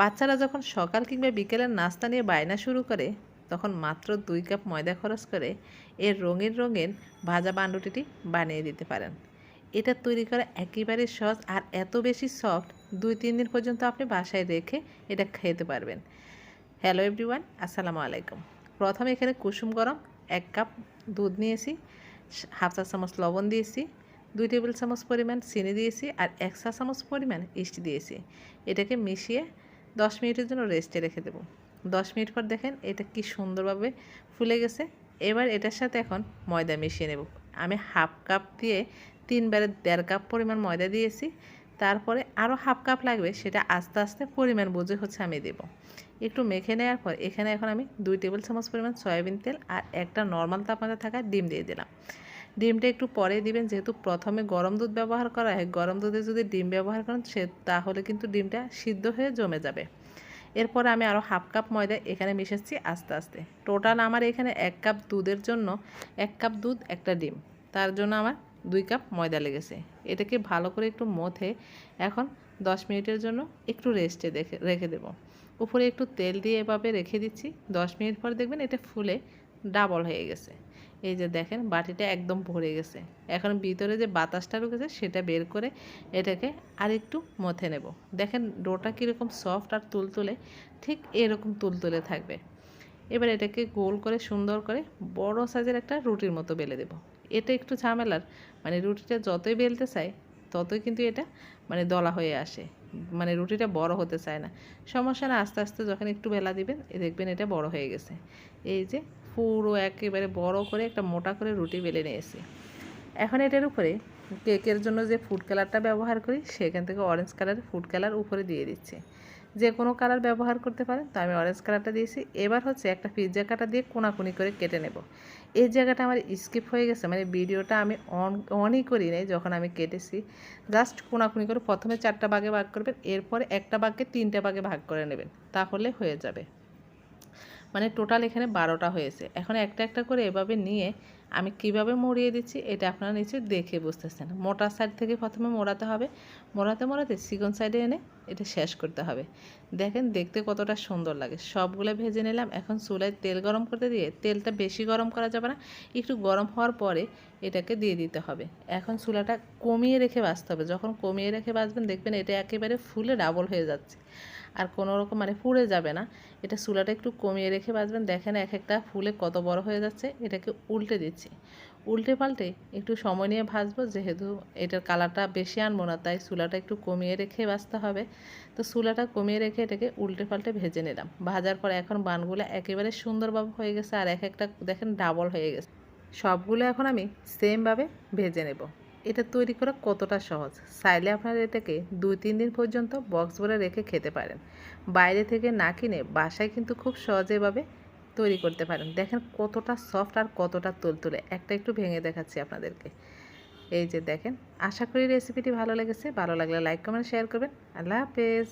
বাচ্চারা যখন সকাল কিংবা বিকেলের নাস্তা নিয়ে বায়না শুরু করে, তখন মাত্র দুই কাপ ময়দা খরচ করে এর রঙিন রঙের ভাজা বান্ডুটিটি বানিয়ে দিতে পারেন। এটা তৈরি করা একেবারে সহজ আর এত বেশি সফট, দুই তিন দিন পর্যন্ত আপনি বাসায় রেখে এটা খেতে পারবেন। হ্যালো এভরিওয়ান, আসসালামু আলাইকুম। প্রথমে এখানে কুসুম গরম এক কাপ দুধ নিয়েছি, হাফ চা চামচ লবণ দিয়েছি, দুই টেবিল চামচ পরিমাণ চিনি দিয়েছি আর এক চা চামচ পরিমাণ ইস্ট দিয়েছি। এটাকে মিশিয়ে দশ মিনিটের জন্য রেস্টে রেখে দেবো। দশ মিনিট পর দেখেন এটা কি সুন্দরভাবে ফুলে গেছে। এবার এটার সাথে এখন ময়দা মিশিয়ে নেব। আমি হাফ কাপ দিয়ে তিনবারে দেড় কাপ পরিমাণ ময়দা দিয়েছি। তারপরে আরও হাফ কাপ লাগবে, সেটা আস্তে আস্তে পরিমাণ বুঝে হচ্ছে আমি দেব। একটু মেখে নেওয়ার পর এখানে এখন আমি দুই টেবিল চামচ পরিমাণ সয়াবিন তেল আর একটা নর্মাল তাপমাত্রা থাকা ডিম দিয়ে দিলাম। ডিমটা একটু পরে দিবেন। যেহেতু প্রথমে গরম দুধ ব্যবহার করা হয়, গরম দুধে যদি ডিম ব্যবহার করেন, সে তাহলে কিন্তু ডিমটা সিদ্ধ হয়ে জমে যাবে। এরপর আমি আরও হাফ কাপ ময়দা এখানে মিশাচ্ছি আস্তে আস্তে। টোটাল আমার এখানে এক কাপ দুধের জন্য এক কাপ দুধ, একটা ডিম। তার জন্য আমার দুই কাপ ময়দা লেগেছে। এটাকে ভালো করে একটু মথে এখন দশ মিনিটের জন্য একটু রেস্টে দেখে, রেখে দেবো। উপরে একটু তেল দিয়ে এভাবে রেখে দিচ্ছি। দশ মিনিট পর দেখবেন এটা ফুলে ডাবল হয়ে গেছে। এই যে দেখেন, বাটিটা একদম ভরে গেছে। এখন ভিতরে যে বাতাসটা ঢুকেছে, সেটা বের করে এটাকে আর একটু মথে নেব। দেখেন, ডোটা কীরকম সফট আর তুলতুলে, ঠিক এরকম তুলতুলে থাকবে। এবার এটাকে গোল করে সুন্দর করে বড় সাইজের একটা রুটির মতো বেলে দেব। এটা একটু ঝামেলার মানে রুটিটা যতই বেলতে চাই ততই কিন্তু এটা মানে দলা হয়ে আসে। মানে রুটিটা বড় হতে চায় না। সমস্যা না, আস্তে আস্তে যখন একটু বেলা দিবেন দেখবেন এটা বড় হয়ে গেছে। এই যে পুরো একেবারে বড় করে একটা মোটা করে রুটি বেলে নিয়েছি। এখন এটার উপরে কেকের জন্য যে ফুড কালারটা ব্যবহার করি, সেখান থেকে অরেঞ্জ কালারের ফুড কালার উপরে দিয়ে দিচ্ছি। যে কোনো কালার ব্যবহার করতে পারেন, তো আমি অরেঞ্জ কালারটা দিয়েছি। এবার হচ্ছে একটা পিৎজা কাটা দিয়ে কোনাকুনি করে কেটে নেব। এই জায়গাটা আমার স্কিপ হয়ে গেছে মানে ভিডিওটা আমি অন অনই করি নাই যখন আমি কেটেছি। জাস্ট কোনাকুনি করে প্রথমে চারটা ভাগে ভাগ করবেন, এরপরে একটা ভাগকে তিনটা ভাগে ভাগ করে নেবেন, তাহলে হয়ে যাবে। মানে টোটাল এখানে বারোটা হয়েছে। এখন একটা একটা করে এভাবে নিয়ে আমি কীভাবে মরিয়ে দিচ্ছি এটা আপনারা নিচে দেখে বুঝতেছেন। মোটা সাইড থেকে প্রথমে মোড়াতে হবে। মোড়াতে মোড়াতে সিকন সাইডে এনে এটা শেষ করতে হবে। দেখেন দেখতে কতটা সুন্দর লাগে। সবগুলো ভেজে নিলাম। এখন চুলায় তেল গরম করতে দিয়ে তেলটা বেশি গরম করা যাবে না। একটু গরম হওয়ার পরে এটাকে দিয়ে দিতে হবে। এখন চুলাটা কমিয়ে রেখে বাঁচতে হবে। যখন কমিয়ে রেখে বাঁচবেন দেখবেন এটা একেবারে ফুলে ডাবল হয়ে যাচ্ছে। আর কোনো রকম মানে পুড়ে যাবে না। এটা চুলাটা একটু কমিয়ে রেখে বাঁচবেন দেখেন এক একটা ফুলে কত বড় হয়ে যাচ্ছে। এটাকে উল্টে দিচ্ছি। উল্টে পাল্টে একটু সময় নিয়ে ভাজবো, যেহেতু এটার কালারটা বেশি আনব না, তাই চুলাটা একটু কমিয়ে রেখে বাজতে হবে। তো চুলাটা কমিয়ে রেখে এটাকে উল্টে পাল্টে ভেজে নিলাম। ভাজার পর এখন বানগুলো একেবারে সুন্দরভাবে হয়ে গেছে, আর এক একটা দেখেন ডাবল হয়ে গেছে। সবগুলো এখন আমি সেমভাবে ভেজে নেব। এটা তৈরি করা কতটা সহজ? চাইলে আপনারা এটাকে দুই তিন দিন পর্যন্ত বক্স ভরে রেখে খেতে পারেন। বাইরে থেকে না কিনে বাসায় কিন্তু খুব সহজেভাবে তৈরি করতে পারেন। দেখেন কতটা সফট আর কতটা তুলতুলে। একটা একটু ভেঙে দেখাচ্ছি আপনাদেরকে। এই যে দেখেন, আশা করি রেসিপিটি ভালো লেগেছে। ভালো লাগলে লাইক কমেন্ট শেয়ার করবেন। আল্লাহ হাফেজ।